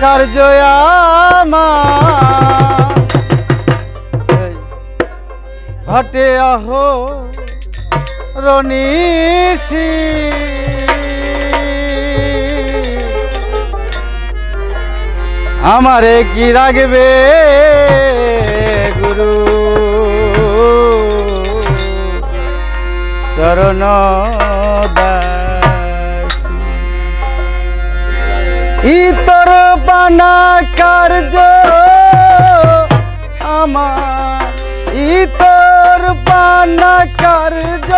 কার্য ঘটে অহ রনিসি আমারে কি রাখবে গুরু? চরণ ইতর বানা কার্য আমার ইতর বানা কার্য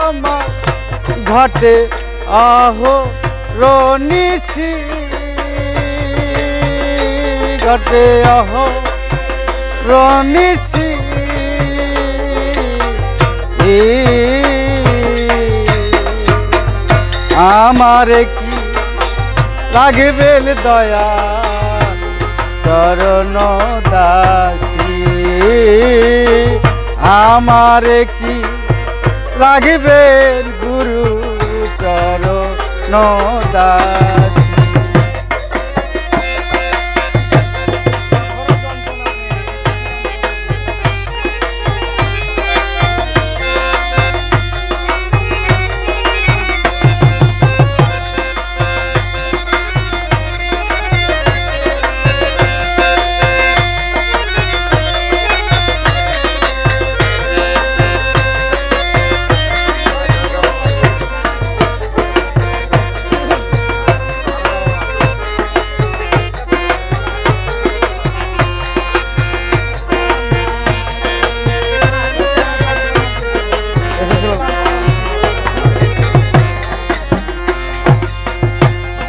আমার ঘটে আহ রনিসি ঘটে আহ রনিসি আমার কি লাগবে দয়া। চরণ দাসী আমার কি লাগবে গুরু চরণ দাসী?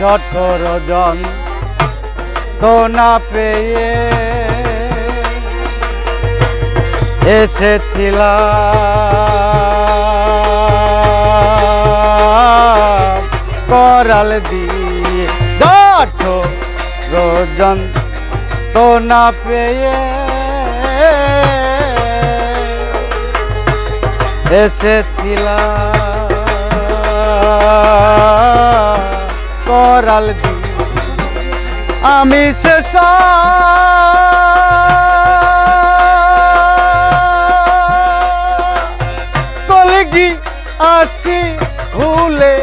জঠর জন। তো না পেয়ে এসেছিলাম। করাল দিয়ে জঠর রোজন। তো না পেয়ে এসেছিলাম। করাল দি আমি শেষ কলগি আছি ভুলে।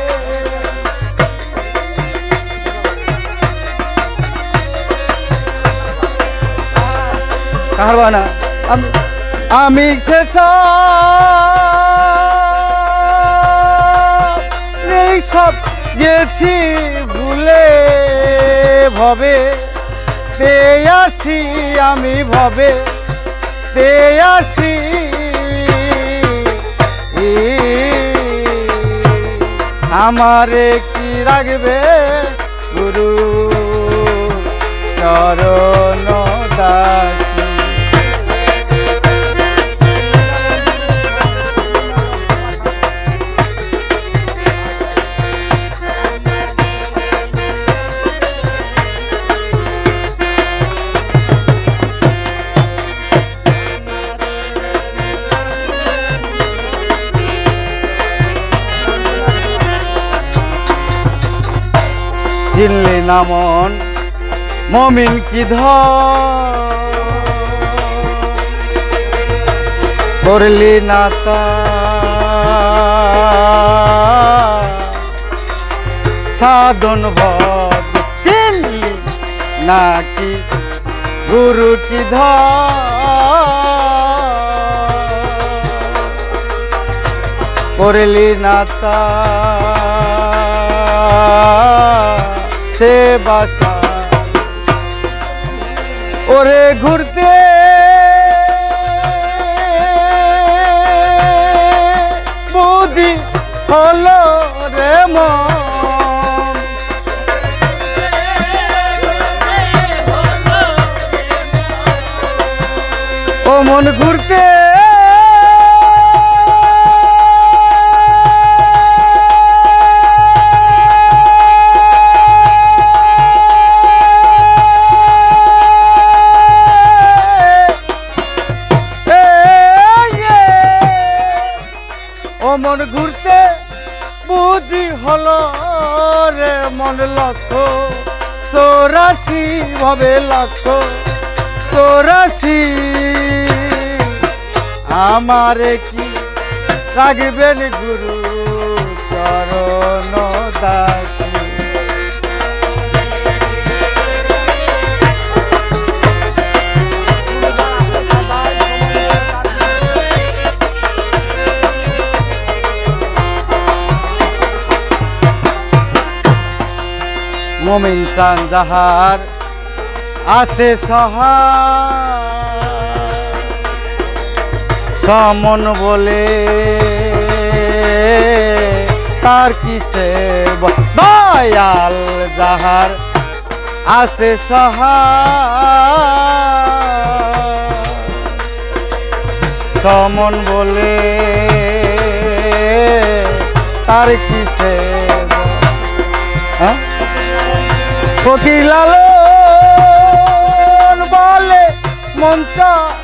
আমি আমি শেষ সব গেছি। ভুলে ভবে তে আসি আমি ভবে তে আসি আমারে কি রাখবে গুরু চরণ দাসী? চিনলি নামন মমিন কি ধর? করলি না তা? সাধন ভদ চিনলি নাকি? গুরু কি ধর? করলি না তা? সে বাসা। ওরে ঘুরতে। বুঝি হলো রে মন। মন ঘুরতে। বুঝি হলো রে মন লক্ষ চৌরাশি ভাবে লক্ষ চৌরাশি, আমারে কি রাখবেন গুরু চরণ দাসী? মমিন চান যাহার আছে সহায়। সমন বলে তার কিসে দয়াল যাহার আছে সহায়। সমন বলে তার কিসে ফকির লালন বলে মন চায়